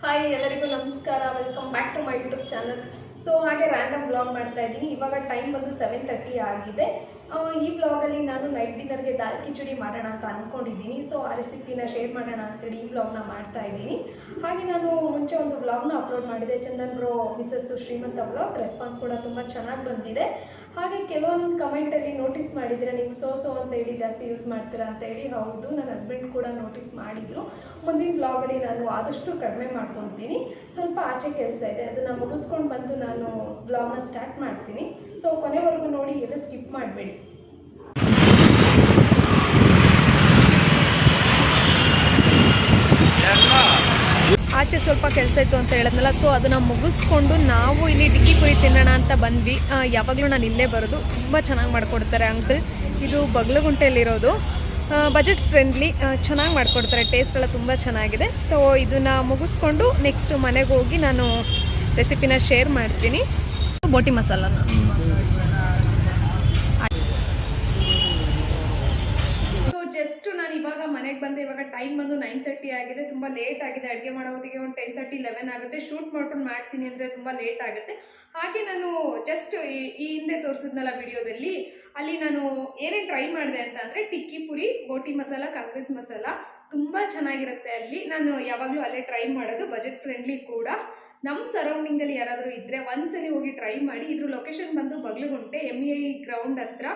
Hi ಎಲ್ಲರಿಗೂ ನಮಸ್ಕಾರ. Welcome back to my YouTube channel so ಹಾಗೆ ರ್ಯಾಂಡಮ್ ಬ್ಲಾಗ್ ಮಾಡ್ತಾ ಇದ್ದೀನಿ. ಇವಾಗ ಟೈಮ್ ಬಂದು ಸೆವೆನ್ ತರ್ಟಿ ಆಗಿದೆ. ಈ ಬ್ಲಾಗಲ್ಲಿ ನಾನು ನೈಟ್ ಡಿನ್ನರ್ಗೆ ದಾಲ್ ಕಿಚಡಿ ಮಾಡೋಣ ಅಂತ ಅಂದ್ಕೊಂಡಿದ್ದೀನಿ ಸೊ ಆ ರೆಸಿಪಿನ ಶೇರ್ ಮಾಡೋಣ ಅಂತೇಳಿ ಈ ಬ್ಲಾಗ್ನ ಮಾಡ್ತಾ ಇದ್ದೀನಿ. ಹಾಗೆ ನಾನು ಮುಂಚೆ ಒಂದು ಬ್ಲಾಗ್ನ ಅಪ್ಲೋಡ್ ಮಾಡಿದೆ. ಚಂದನ್ ಬ್ರೋ ಮಿಸಸ್ದು ಶ್ರೀಮಂತ ಬ್ಲಾಗ್ ರೆಸ್ಪಾನ್ಸ್ ಕೂಡ ತುಂಬ ಚೆನ್ನಾಗಿ ಬಂದಿದೆ. ಹಾಗೆ ಕೆಲವೊಂದು ಕಮೆಂಟಲ್ಲಿ ನೋಟಿಸ್ ಮಾಡಿದರೆ ನೀವು ಸೋ ಸೋ ಅಂತ ಹೇಳಿ ಜಾಸ್ತಿ ಯೂಸ್ ಮಾಡ್ತೀರಾ ಅಂತ ಹೇಳಿ ಹೌದು. ನನ್ನ ಹಸ್ಬೆಂಡ್ ಕೂಡ ನೋಟಿಸ್ ಮಾಡಿದರು. ಮುಂದಿನ ಬ್ಲಾಗಲ್ಲಿ ನಾನು ಆದಷ್ಟು ಕಡಿಮೆ ಮಾಡ್ಕೊತೀನಿ. ಸ್ವಲ್ಪ ಆಚೆ ಕೆಲಸ ಇದೆ. ಅದನ್ನು ಮುಗಿಸ್ಕೊಂಡು ಬಂದು ನಾನು ಬ್ಲಾಗ್ನ ಸ್ಟಾರ್ಟ್ ಮಾಡ್ತೀನಿ. ಸೊ ಕೊನೆವರೆಗೂ ನೋಡಿ, ಎಲ್ಲ ಸ್ಕಿಪ್ ಮಾಡಬೇಡಿ. ಆಚೆ ಸ್ವಲ್ಪ ಕೆಲಸ ಇತ್ತು ಅಂತ ಹೇಳಿದ್ನಲ್ಲ ಸೊ ಅದನ್ನು ಮುಗಿಸ್ಕೊಂಡು ನಾವು ಇಲ್ಲಿ ಟಿಕ್ಕಿ ಕುರಿ ತಿನ್ನೋಣ ಅಂತ ಬಂದ್ವಿ. ಯಾವಾಗಲೂ ನಾನು ಇಲ್ಲೇ ಬರೋದು. ತುಂಬ ಚೆನ್ನಾಗಿ ಮಾಡಿಕೊಡ್ತಾರೆ ಅಂಕಲ್ ಇದು ಬಗ್ಲಗುಂಟೆಯಲ್ಲಿರೋದು. ಬಜೆಟ್ ಫ್ರೆಂಡ್ಲಿ ಚೆನ್ನಾಗಿ ಮಾಡಿಕೊಡ್ತಾರೆ. ಟೇಸ್ಟ್ ಎಲ್ಲ ತುಂಬ ಚೆನ್ನಾಗಿದೆ. ಸೊ ಇದನ್ನು ಮುಗಿಸ್ಕೊಂಡು ನೆಕ್ಸ್ಟ್ ಮನೆಗೆ ಹೋಗಿ ನಾನು ರೆಸಿಪಿನ ಶೇರ್ ಮಾಡ್ತೀನಿ. ಬೋಟಿ ಮಸಾಲನ. ಜಸ್ಟ್ ನಾನು ಇವಾಗ ಮನೆಗೆ ಬಂದೆ, ಇವಾಗ ಟೈಮ್ ಬಂದು ನೈನ್ ತರ್ಟಿ ಆಗಿದೆ, ತುಂಬ ಲೇಟ್ ಆಗಿದೆ. ಅಡುಗೆ ಹೊತ್ತಿಗೆ ಒಂದು ಟೆನ್ ತರ್ಟಿ ಲೆವೆನ್ ಆಗುತ್ತೆ. ಶೂಟ್ ಮಾಡ್ಕೊಂಡು ಮಾಡ್ತೀನಿ ಅಂದರೆ ತುಂಬ ಲೇಟ್ ಆಗುತ್ತೆ. ಹಾಗೆ ನಾನು ಜಸ್ಟ್ ಈ ಹಿಂದೆ ತೋರಿಸಿದ್ನಲ್ಲ ವಿಡಿಯೋದಲ್ಲಿ, ಅಲ್ಲಿ ನಾನು ಏನೇನು ಟ್ರೈ ಮಾಡಿದೆ ಅಂತ ಅಂದರೆ ಟಿಕ್ಕಿ ಪುರಿ, ಬೋಟಿ ಮಸಾಲ, ಕಾಂಗ್ರೆಸ್ ಮಸಾಲ ತುಂಬ ಚೆನ್ನಾಗಿರುತ್ತೆ ಅಲ್ಲಿ. ನಾನು ಯಾವಾಗಲೂ ಅಲ್ಲೇ ಟ್ರೈ ಮಾಡೋದು ಬಜೆಟ್ ಫ್ರೆಂಡ್ಲಿ ಕೂಡ. ನಮ್ಮ ಸರೌಂಡಿಂಗಲ್ಲಿ ಯಾರಾದರೂ ಇದ್ದರೆ ಒಂದ್ಸಲಿ ಹೋಗಿ ಟ್ರೈ ಮಾಡಿ ಇದ್ರ ಲೊಕೇಶನ್ ಬಂದು ಬಗ್ಲುಗುಂಟೆ ಎಂ ಐ ಗ್ರೌಂಡ್ ಹತ್ರ.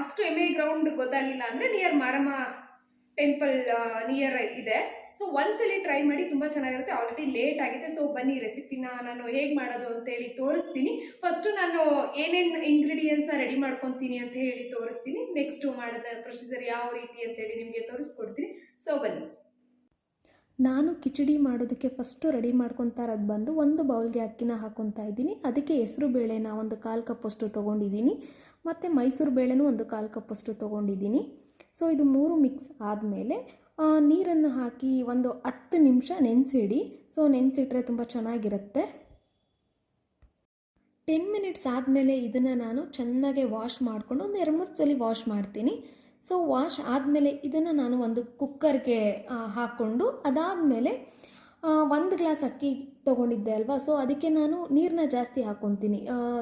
ಅಷ್ಟು ಎಂ ಐ ಗ್ರೌಂಡ್ ಗೊತ್ತಾಗಿಲ್ಲ ಅಂದರೆ ನಿಯರ್ ಮಾರಮ್ಮ ಟೆಂಪಲ್ ನಿಯರ್ ಇದೆ. ಸೊ ಒಂದ್ಸಲಿ ಟ್ರೈ ಮಾಡಿ ತುಂಬ ಚೆನ್ನಾಗಿರುತ್ತೆ. ಆಲ್ರೆಡಿ ಲೇಟ್ ಆಗಿದೆ. ಸೊ ಬನ್ನಿ ರೆಸಿಪಿನ ನಾನು ಹೇಗೆ ಮಾಡೋದು ಅಂತೇಳಿ ತೋರಿಸ್ತೀನಿ. ಫಸ್ಟು ನಾನು ಏನೇನು ಇಂಗ್ರೀಡಿಯೆಂಟ್ಸ್ನ ರೆಡಿ ಮಾಡ್ಕೊತೀನಿ ಅಂತ ಹೇಳಿ ತೋರಿಸ್ತೀನಿ. ನೆಕ್ಸ್ಟು ಮಾಡೋದ ಪ್ರೊಸೀಜರ್ ಯಾವ ರೀತಿ ಅಂತೇಳಿ ನಿಮಗೆ ತೋರಿಸ್ಕೊಡ್ತೀನಿ. ಸೊ ಬನ್ನಿ. ನಾನು ಕಿಚಡಿ ಮಾಡೋದಕ್ಕೆ ಫಸ್ಟು ರೆಡಿ ಮಾಡ್ಕೊತಾ ಇರೋದು ಬಂದು ಒಂದು ಬೌಲ್ಗೆ ಅಕ್ಕಿನ ಹಾಕೊತಾ ಇದ್ದೀನಿ. ಅದಕ್ಕೆ ಹೆಸರು ಬೇಳೆನ ಒಂದು ಕಾಲು ಕಪ್ಪಷ್ಟು ತೊಗೊಂಡಿದ್ದೀನಿ. ಮತ್ತು ಮೈಸೂರು ಬೇಳೆನೂ ಒಂದು ಕಾಲು ಕಪ್ಪಷ್ಟು ತೊಗೊಂಡಿದ್ದೀನಿ. ಸೊ ಇದು ಮೂರು ಮಿಕ್ಸ್ ಆದಮೇಲೆ ನೀರನ್ನು ಹಾಕಿ ಒಂದು ಹತ್ತು ನಿಮಿಷ ನೆನೆಸಿಡಿ. ಸೊ ನೆನೆಸಿಟ್ರೆ ತುಂಬ ಚೆನ್ನಾಗಿರುತ್ತೆ. ಟೆನ್ ಮಿನಿಟ್ಸ್ ಆದಮೇಲೆ ಇದನ್ನು ನಾನು ಚೆನ್ನಾಗಿ ವಾಶ್ ಮಾಡಿಕೊಂಡು ಒಂದು ಎರಡು ಮೂರು ಸಲ ವಾಶ್ ಮಾಡ್ತೀನಿ. ಸೊ ವಾಶ್ ಆದಮೇಲೆ ಇದನ್ನು ನಾನು ಒಂದು ಕುಕ್ಕರ್ಗೆ ಹಾಕ್ಕೊಂಡು ಅದಾದಮೇಲೆ ಒಂದು ಗ್ಲಾಸ್ ಅಕ್ಕಿ ತೊಗೊಂಡಿದ್ದೆ ಅಲ್ವಾ? ಸೊ ಅದಕ್ಕೆ ನಾನು ನೀರನ್ನ ಜಾಸ್ತಿ ಹಾಕ್ಕೊತೀನಿ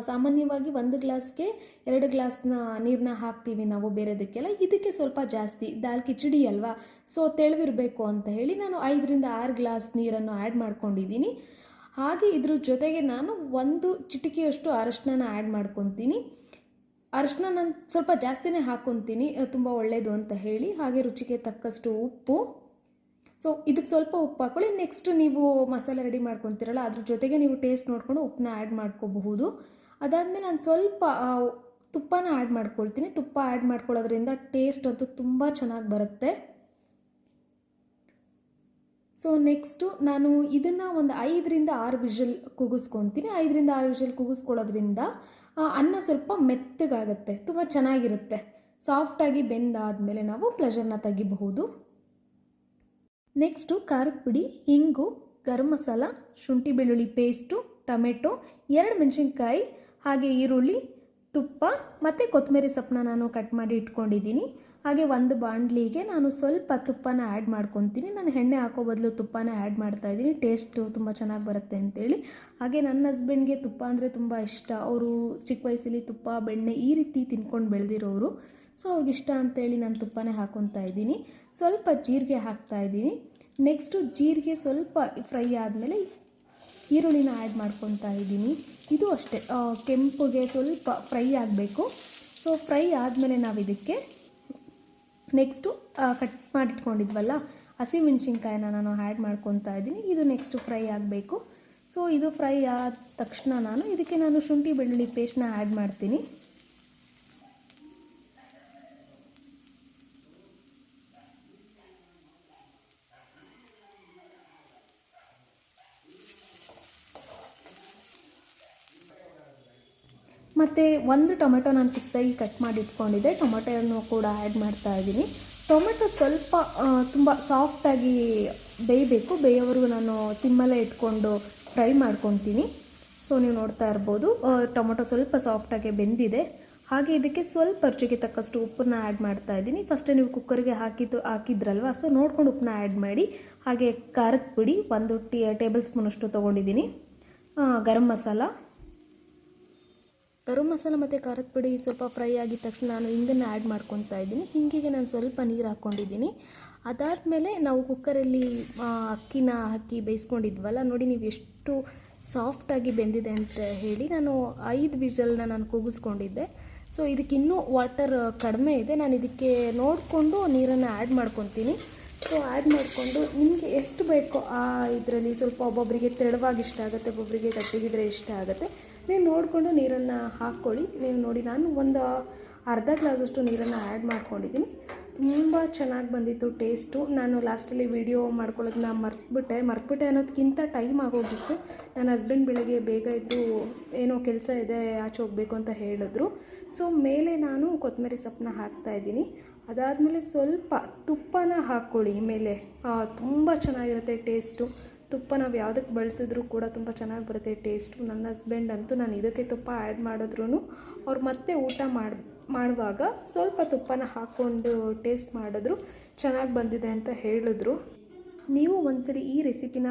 ಸಾಮಾನ್ಯವಾಗಿ ಒಂದು ಗ್ಲಾಸ್ಗೆ ಎರಡು ಗ್ಲಾಸ್ನ ನೀರನ್ನ ಹಾಕ್ತೀವಿ ನಾವು ಬೇರೆದಕ್ಕೆಲ್ಲ. ಇದಕ್ಕೆ ಸ್ವಲ್ಪ ಜಾಸ್ತಿ. ದಾಲ್ ಕಿಚಡಿ ಅಲ್ವಾ? ಸೊ ತೆಳುವಿರಬೇಕು ಅಂತ ಹೇಳಿ ನಾನು ಐದರಿಂದ ಆರು ಗ್ಲಾಸ್ ನೀರನ್ನು ಆ್ಯಡ್ ಮಾಡ್ಕೊಂಡಿದ್ದೀನಿ. ಹಾಗೆ ಇದ್ರ ಜೊತೆಗೆ ನಾನು ಒಂದು ಚಿಟಿಕೆಯಷ್ಟು ಅರಶಿನ ಆ್ಯಡ್ ಮಾಡ್ಕೊತೀನಿ. ಅರಶಿನ ನಾನು ಸ್ವಲ್ಪ ಜಾಸ್ತಿನೇ ಹಾಕ್ಕೊತೀನಿ ತುಂಬ ಒಳ್ಳೆಯದು ಅಂತ ಹೇಳಿ, ಹಾಗೆ ರುಚಿಗೆ ತಕ್ಕಷ್ಟು ಉಪ್ಪು. ಸೊ ಇದಕ್ಕೆ ಸ್ವಲ್ಪ ಉಪ್ಪು ಹಾಕ್ಕೊಳ್ಳಿ ನೆಕ್ಸ್ಟ್ ನೀವು ಮಸಾಲೆ ರೆಡಿ ಮಾಡ್ಕೊತೀರಲ್ಲ, ಅದ್ರ ಜೊತೆಗೆ ನೀವು ಟೇಸ್ಟ್ ನೋಡಿಕೊಂಡು ಉಪ್ಪನ್ನ ಆ್ಯಡ್ ಮಾಡ್ಕೋಬಹುದು. ಅದಾದಮೇಲೆ ನಾನು ಸ್ವಲ್ಪ ತುಪ್ಪನ ಆ್ಯಡ್ ಮಾಡ್ಕೊಳ್ತೀನಿ. ತುಪ್ಪ ಆ್ಯಡ್ ಮಾಡ್ಕೊಳ್ಳೋದ್ರಿಂದ ಟೇಸ್ಟ್ ಅಂತೂ ತುಂಬ ಚೆನ್ನಾಗಿ ಬರುತ್ತೆ. ಸೊ ನೆಕ್ಸ್ಟು ನಾನು ಇದನ್ನು ಒಂದು ಐದರಿಂದ ಆರು ವಿಷಲ್ ಕೂಗಿಸ್ಕೊತೀನಿ. ಐದರಿಂದ ಆರು ವಿಷಲ್ ಕೂಗಿಸ್ಕೊಳ್ಳೋದ್ರಿಂದ ಅನ್ನ ಸ್ವಲ್ಪ ಮೆತ್ತಗಾಗುತ್ತೆ, ತುಂಬ ಚೆನ್ನಾಗಿರುತ್ತೆ. ಸಾಫ್ಟಾಗಿ ಬೆಂದಾದಮೇಲೆ ನಾವು ಪ್ಲೆಷರ್ನ ತೆಗಿಬಹುದು. ನೆಕ್ಸ್ಟು ಖಾರದ ಪುಡಿ ಹಿಂಗು ಗರಂ ಮಸಾಲ, ಶುಂಠಿ ಬೆಳ್ಳುಳ್ಳಿ ಪೇಸ್ಟು ಟೊಮೆಟೊ, ಎರಡು ಮೆಣಸಿನ್ಕಾಯಿ, ಹಾಗೆ ಈರುಳ್ಳಿ, ತುಪ್ಪ ಮತ್ತು ಕೊತ್ತಂಬರಿ ಸೊಪ್ಪನ್ನ ನಾನು ಕಟ್ ಮಾಡಿ ಇಟ್ಕೊಂಡಿದ್ದೀನಿ. ಹಾಗೆ ಒಂದು ಬಾಂಡ್ಲಿಗೆ ನಾನು ಸ್ವಲ್ಪ ತುಪ್ಪನ ಆ್ಯಡ್ ಮಾಡ್ಕೊತೀನಿ. ನಾನು ಎಣ್ಣೆ ಹಾಕೋ ಬದಲು ತುಪ್ಪನ ಆ್ಯಡ್ ಮಾಡ್ತಾಯಿದ್ದೀನಿ ಟೇಸ್ಟು ತುಂಬ ಚೆನ್ನಾಗಿ ಬರುತ್ತೆ ಅಂತೇಳಿ. ಹಾಗೆ ನನ್ನ ಹಸ್ಬೆಂಡ್ಗೆ ತುಪ್ಪ ಅಂದರೆ ತುಂಬ ಇಷ್ಟ. ಅವರು ಚಿಕ್ಕ ವಯಸ್ಸಲ್ಲಿ ತುಪ್ಪ, ಬೆಣ್ಣೆ ಈ ರೀತಿ ತಿನ್ಕೊಂಡು ಬೆಳೆದಿರೋರು. ಸೊ ಅವ್ರಿಗಿಷ್ಟ ಅಂತೇಳಿ ನಾನು ತುಪ್ಪನೇ ಹಾಕ್ಕೊತಾ ಇದ್ದೀನಿ. ಸ್ವಲ್ಪ ಜೀರಿಗೆ ಹಾಕ್ತಾ ಇದ್ದೀನಿ. ನೆಕ್ಸ್ಟು ಜೀರಿಗೆ ಸ್ವಲ್ಪ ಫ್ರೈ ಆದಮೇಲೆ ಈರುಳ್ಳಿನ ಆ್ಯಡ್ ಮಾಡ್ಕೊತಾ ಇದ್ದೀನಿ. ಇದು ಅಷ್ಟೇ. ಕೆಂಪುಗೆ ಸ್ವಲ್ಪ ಫ್ರೈ ಆಗಬೇಕು. ಸೊ ಫ್ರೈ ಆದಮೇಲೆ ನಾವು ಇದಕ್ಕೆ ನೆಕ್ಸ್ಟು ಕಟ್ ಮಾಡಿಟ್ಕೊಂಡಿದ್ವಲ್ಲ ಹಸಿಮೆಣ್ಸಿನ್ಕಾಯಿನ ನಾನು ಆ್ಯಡ್ ಮಾಡ್ಕೊತಾ ಇದ್ದೀನಿ. ಇದು ನೆಕ್ಸ್ಟು ಫ್ರೈ ಆಗಬೇಕು. ಸೊ ಇದು ಫ್ರೈ ಆದ ತಕ್ಷಣ ನಾನು ಇದಕ್ಕೆ ನಾನು ಶುಂಠಿ ಬೆಳ್ಳುಳ್ಳಿ ಪೇಸ್ಟ್ನ ಆ್ಯಡ್ ಮಾಡ್ತೀನಿ. ಮತ್ತು ಒಂದು ಟೊಮೆಟೊ ನಾನು ಚಿಕ್ಕದಾಗಿ ಕಟ್ ಮಾಡಿ ಇಟ್ಕೊಂಡಿದ್ದೆ. ಟೊಮೆಟೊಯನ್ನು ಕೂಡ ಆ್ಯಡ್ ಮಾಡ್ತಾ ಇದ್ದೀನಿ. ಟೊಮೆಟೊ ಸ್ವಲ್ಪ ತುಂಬ ಸಾಫ್ಟಾಗಿ ಬೇಯಬೇಕು. ಬೇಯೋವರೆಗೂ ನಾನು ಸಿಮ್ಮಲ್ಲೇ ಇಟ್ಕೊಂಡು ಫ್ರೈ ಮಾಡ್ಕೊತೀನಿ. ಸೊ ನೀವು ನೋಡ್ತಾ ಇರ್ಬೋದು ಟೊಮೆಟೊ ಸ್ವಲ್ಪ ಸಾಫ್ಟಾಗಿ ಬೆಂದಿದೆ. ಹಾಗೆ ಇದಕ್ಕೆ ಸ್ವಲ್ಪ ರುಚಿಗೆ ತಕ್ಕಷ್ಟು ಉಪ್ಪನ್ನ ಆ್ಯಡ್ ಮಾಡ್ತಾ ಇದ್ದೀನಿ. ಫಸ್ಟೇ ನೀವು ಕುಕ್ಕರ್ಗೆ ಹಾಕಿದ್ದು, ಹಾಕಿದ್ರಲ್ವ? ಸೊ ನೋಡ್ಕೊಂಡು ಉಪ್ಪನ್ನ ಆ್ಯಡ್ ಮಾಡಿ, ಹಾಗೆ ಖಾರದ ಪುಡಿ ಒಂದು ಟೀ, ಟೇಬಲ್ ಸ್ಪೂನಷ್ಟು ತೊಗೊಂಡಿದ್ದೀನಿ. ಗರಂ ಮಸಾಲ. ಗರಂ ಮಸಾಲ ಮತ್ತು ಖಾರದ ಪುಡಿ ಸ್ವಲ್ಪ ಫ್ರೈ ಆಗಿದ ತಕ್ಷಣ ನಾನು ಹಿಂಗನ್ನು ಆ್ಯಡ್ ಮಾಡ್ಕೊತಾ ಇದ್ದೀನಿ. ಹಿಂಗಿಗೆ ನಾನು ಸ್ವಲ್ಪ ನೀರು ಹಾಕ್ಕೊಂಡಿದ್ದೀನಿ ಅದಾದಮೇಲೆ ನಾವು ಕುಕ್ಕರಲ್ಲಿ ಅಕ್ಕಿನ ಹಾಕಿ ಬೇಯಿಸ್ಕೊಂಡಿದ್ವಲ್ಲ, ನೋಡಿ ನೀವು ಎಷ್ಟು ಸಾಫ್ಟಾಗಿ ಬೆಂದಿದೆ ಅಂತ ಹೇಳಿ ನಾನು ಐದು ವಿಜಲ್ನ ನಾನು ಕೂಗಿಸ್ಕೊಂಡಿದ್ದೆ ಸೊ ಇದಕ್ಕೆ ಇನ್ನೂ ವಾಟರ್ ಕಡಿಮೆ ಇದೆ. ನಾನು ಇದಕ್ಕೆ ನೋಡಿಕೊಂಡು ನೀರನ್ನು ಆ್ಯಡ್ ಮಾಡ್ಕೊತೀನಿ. ಸೊ ಆ್ಯಡ್ ಮಾಡಿಕೊಂಡು ನಿಮಗೆ ಎಷ್ಟು ಬೇಕೋ ಆ ಇದರಲ್ಲಿ ಸ್ವಲ್ಪ ಒಬ್ಬೊಬ್ಬರಿಗೆ ತೆಳುವಾಗಿ ಇಷ್ಟ ಆಗುತ್ತೆ ಒಬ್ಬೊಬ್ಬರಿಗೆ ಗಟ್ಟಿಗಿದ್ರೆ ಇಷ್ಟ ಆಗುತ್ತೆ. ನೀವು ನೋಡಿಕೊಂಡು ನೀರನ್ನು ಹಾಕ್ಕೊಳ್ಳಿ. ನೀವು ನೋಡಿ ನಾನು ಒಂದು ಅರ್ಧ ಗ್ಲಾಸಷ್ಟು ನೀರನ್ನು ಆ್ಯಡ್ ಮಾಡ್ಕೊಂಡಿದ್ದೀನಿ. ತುಂಬ ಚೆನ್ನಾಗಿ ಬಂದಿತ್ತು ಟೇಸ್ಟು ನಾನು ಲಾಸ್ಟಲ್ಲಿ ವೀಡಿಯೋ ಮಾಡ್ಕೊಳ್ಳೋದನ್ನ ಮರ್ತ್ಬಿಟ್ಟೆ. ಮರ್ತ್ಬಿಟ್ಟೆ ಅನ್ನೋದಕ್ಕಿಂತ ಟೈಮ್ ಆಗೋಗಿತ್ತು. ನನ್ನ ಹಸ್ಬೆಂಡ್ ಬೆಳಗ್ಗೆ ಬೇಗ ಇದ್ದು ಏನೋ ಕೆಲಸ ಇದೆ, ಆಚೆ ಹೋಗಬೇಕು ಅಂತ ಹೇಳಿದ್ರು. ಸೊ ಮೇಲೆ ನಾನು ಕೊತ್ತಂಬರಿ ಸೊಪ್ಪನ್ನ ಹಾಕ್ತಾ ಇದ್ದೀನಿ. ಅದಾದಮೇಲೆ ಸ್ವಲ್ಪ ತುಪ್ಪನ ಹಾಕ್ಕೊಳ್ಳಿ ಮೇಲೆ. ತುಂಬ ಚೆನ್ನಾಗಿರುತ್ತೆ ಟೇಸ್ಟು. ತುಪ್ಪ ನಾವು ಯಾವುದಕ್ಕೆ ಬಳಸಿದ್ರು ಕೂಡ ತುಂಬ ಚೆನ್ನಾಗಿ ಬರುತ್ತೆ ಟೇಸ್ಟು. ನನ್ನ ಹಸ್ಬೆಂಡ್ ಅಂತೂ ನಾನು ಇದಕ್ಕೆ ತುಪ್ಪ ಆ್ಯಡ್ ಮಾಡಿದ್ರು ಅವ್ರು ಮತ್ತೆ ಊಟ ಮಾಡಿ, ಮಾಡುವಾಗ ಸ್ವಲ್ಪ ತುಪ್ಪನ ಹಾಕ್ಕೊಂಡು ಟೇಸ್ಟ್ ಮಾಡಿದ್ರು, ಚೆನ್ನಾಗಿ ಬಂದಿದೆ ಅಂತ ಹೇಳಿದ್ರು. ನೀವು ಒಂದ್ಸರಿ ಈ ರೆಸಿಪಿನ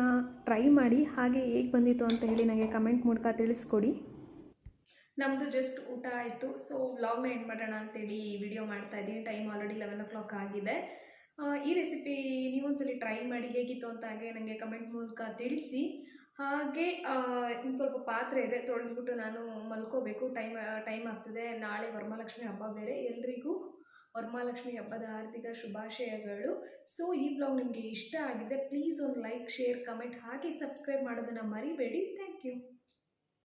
ಟ್ರೈ ಮಾಡಿ, ಹಾಗೆ ಹೇಗೆ ಬಂದಿತ್ತು ಅಂತ ಹೇಳಿ ನನಗೆ ಕಮೆಂಟ್ ಮೂಲಕ ತಿಳಿಸ್ಕೊಡಿ. ನಮ್ಮದು ಜಸ್ಟ್ ಊಟ ಆಯಿತು. ಸೊ ವ್ಲಾಗ್ನ ಎಂಡ್ ಮಾಡೋಣ ಅಂತೇಳಿ ವಿಡಿಯೋ ಮಾಡ್ತಾ ಇದ್ದೀನಿ. Time already eleven o'clock ಆಗಿದೆ ಈ ರೆಸಿಪಿ ನೀವೊಂದ್ಸಲಿ ಟ್ರೈ ಮಾಡಿ ಹೇಗಿತ್ತು ಅಂತ ಹಾಗೆ ನನಗೆ ಕಮೆಂಟ್ ಮೂಲಕ ತಿಳಿಸಿ. ಹಾಗೆ ಇನ್ನು ಸ್ವಲ್ಪ ಪಾತ್ರೆ ಇದೆ, ತೊಳೆದ್ಬಿಟ್ಟು ನಾನು ಮಲ್ಕೋಬೇಕು. ಟೈಮ್ ಟೈಮ್ ಆಗ್ತಿದೆ. ನಾಳೆ ವರಮಹಾಲಕ್ಷ್ಮಿ ಹಬ್ಬ ಬೇರೆ. ಎಲ್ರಿಗೂ ವರಮಹಾಲಕ್ಷ್ಮಿ ಹಬ್ಬದ ಆರ್ಥಿಕ ಶುಭಾಶಯಗಳು. ಸೊ ಈ ಬ್ಲಾಗ್ ನಿಮಗೆ ಇಷ್ಟ ಆಗಿದೆ ಪ್ಲೀಸ್ ಒಂದು ಲೈಕ್ ಶೇರ್ ಕಮೆಂಟ್ ಹಾಗೆ ಸಬ್ಸ್ಕ್ರೈಬ್ ಮಾಡೋದನ್ನು ಮರಿಬೇಡಿ. Thank you